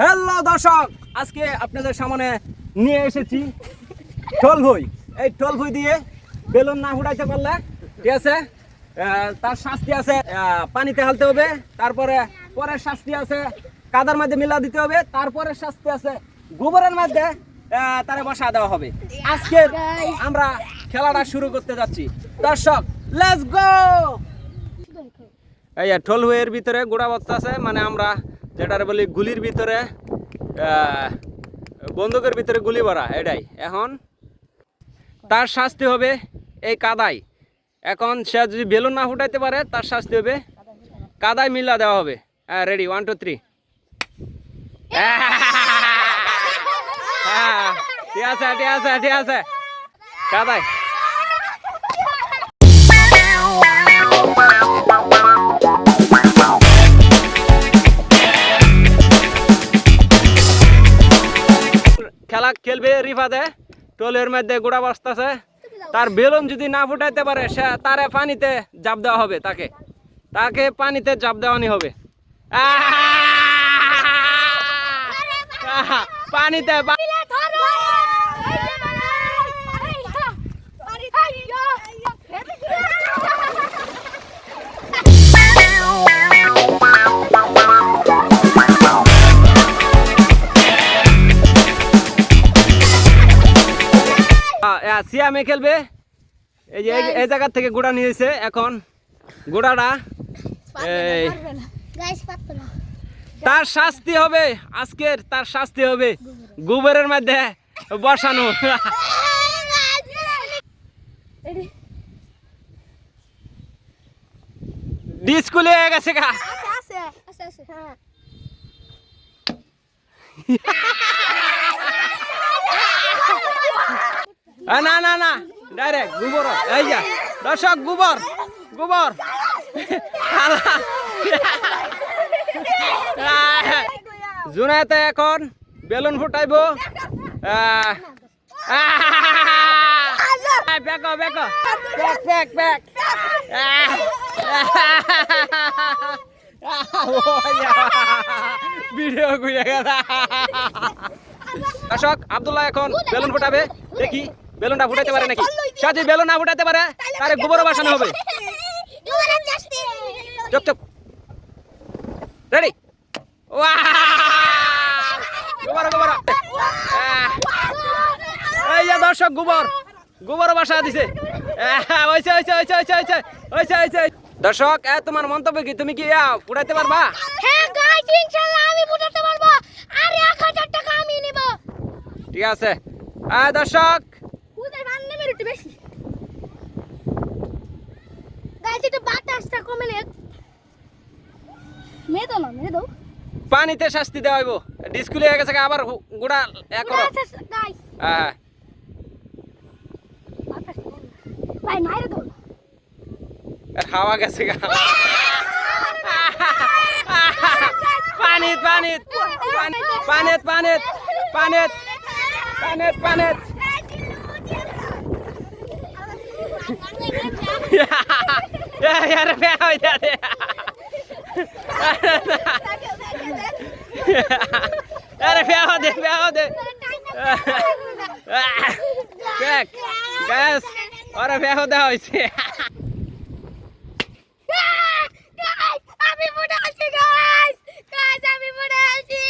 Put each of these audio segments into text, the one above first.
Hello দর্শক, আজকে আপনাদের সামনে নিয়ে এসেছি টোল ভই এই টোল ভই দিয়ে বেলুন না ফুটাইতে পারলে, ঠিক আছে? তার শাস্তি আছে পানিতে হালতে হবে, তারপরে পরের শাস্তি আছে, কাদার মধ্যে মিলা দিতে হবে তারপরে শাস্তি আছে, গোবরের মধ্যে তারে বসা দেওয়া হবে। আজকে আমরা খেলাটা শুরু করতে যাচ্ছি। দর্শক লেটস গো এই ঠোল এর ভিতরে গোড়া বস্তা আছে মানে আমরা যেটার বলি গুলির ভিতরে বন্দুকের ভিতরে গুলি ভরা, এটাই। এখন তার শাস্তি হবে এই কাদাই এখন সে যদি বেলুন না ফুটাইতে পারে, তার শাস্তি হবে কাদায় মিলা দেওয়া হবে। হ্যাঁ রেডি ওয়ান টু থ্রি হ্যাঁ ঠিক আছে ঠিক আছে ঠিক আছে। কাদায়। খেলবে রিফাতে টোলের মধ্যে গোড়া বসতেছে তার বেলুন যদি না ফুটাইতে পারে, সে তারে পানিতে জাপ দেওয়া হবে তাকে। তাকে পানিতে জাপ দেওয়ানি হবে! পানিতে সিয়ামে খেলবে। এই যে এই- জায়গা থেকে গোড়া নিয়েছে এখন গোড়াটা এই। তার শাস্তি হবে আজকের তার শাস্তি হবে গোবরের মধ্যে বসানো। ডিসকুলে হয়ে গেছে গা। আ, না না না ডাইরেক্ট গোবর, এই যা, দর্শক, গোবর গোবর। জুনাইতে এখন বেলুন ফুটাইব। বেকো দর্শক, আব্দুল্লাহ এখন বেলুন ফুটাবে। দেখি। বেলুনটা ফুটাইতে পারে নাকি? সে যদি বেলুন না ফুটাইতে পারে? তারে গোবর বাসানো হবে। চুপ চুপ। রেডি? গোবর গোবর। এই যে দর্শক গোবর। গোবর বাসা দিছে। হইছে হইছে হইছে হইছে হইছে হইছে হইছে। দর্শক এ তোমার মন্তব্য কি? তুমি কি ফুটাইতে পারবা? হ্যাঁ গাইস ইনশাআল্লাহ আমি পারব। আর 1000 টাকা আমি নিব। ঠিক আছে। আহ, দর্শক উদের মান নেবে একটু বেশি গাইস একটু বাতাসটা কমে নে। মে দাও না মে দাও পানিতে শাস্তি দেওয়া হইব। ডিসকুলে হয়ে গেছে আবার গুড়া এক করো। হ্যাঁ। ভাই মাইরে দাও হাওয়া গেছে গা। পানিত পানিত। পানিত পানিত। পানিত। পানিত পানিত। আরে বেয়া হয়ে যাবে আরে বেয়া দে বেয়া দে দেখ গ্যাস ওরা বেয়া দেওয়া হয়েছে আমি বুড়া আছি গাইস গাইস আমি বুড়া আছি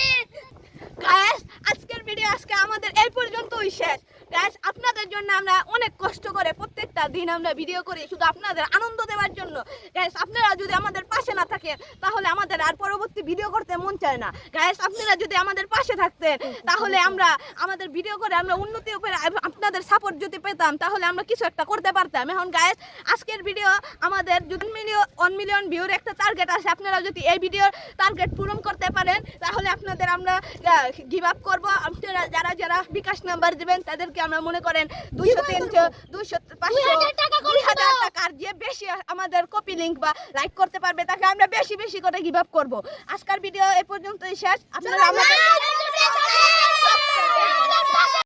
গাইস আজকের ভিডিও আজকে আমাদের এই পর্যন্তই শেষ। গাইস আপনাদের জন্য আমরা অনেক কষ্ট করে প্রত্যেকটা দিন আমরা ভিডিও করি, শুধু আপনাদের আনন্দ দেওয়ার জন্য। গাইস আপনারা যদি আমাদের পাশে না থাকেন, তাহলে আমাদের আর পরবর্তী ভিডিও করতে মন চায় না। গাইস আপনারা যদি আমাদের পাশে থাকতেন, তাহলে আমরা আমাদের ভিডিও করে আমরা উন্নতি উপরে আপনাদের সাপোর্ট যদি পেতাম, তাহলে আমরা কিছু একটা করতে পারতাম। এখন গাইস আজকের ভিডিও আমাদের যদি মিলিয়ন ওয়ান মিলিয়ন ভিউর একটা টার্গেট আছে, আপনারা যদি এই ভিডিওর টার্গেট পূরণ করতে পারেন, তাহলে আপনাদের আমরা গিভ আপ করব। আপনারা যারা যারা বিকাশ নাম্বার দেবেন, তাদেরকে আমরা মনে করেন দুইশো তিনশো দুইশো পাঁচশো দুই হাজার টাকার যে বেশি আমাদের কপি লিঙ্ক বা লাইক করতে পারবে তাকে আমরা বেশি বেশি করে গিভ আপ করব। আজকের ভিডিও এ পর্যন্তই শেষ। আপনারা আমাদের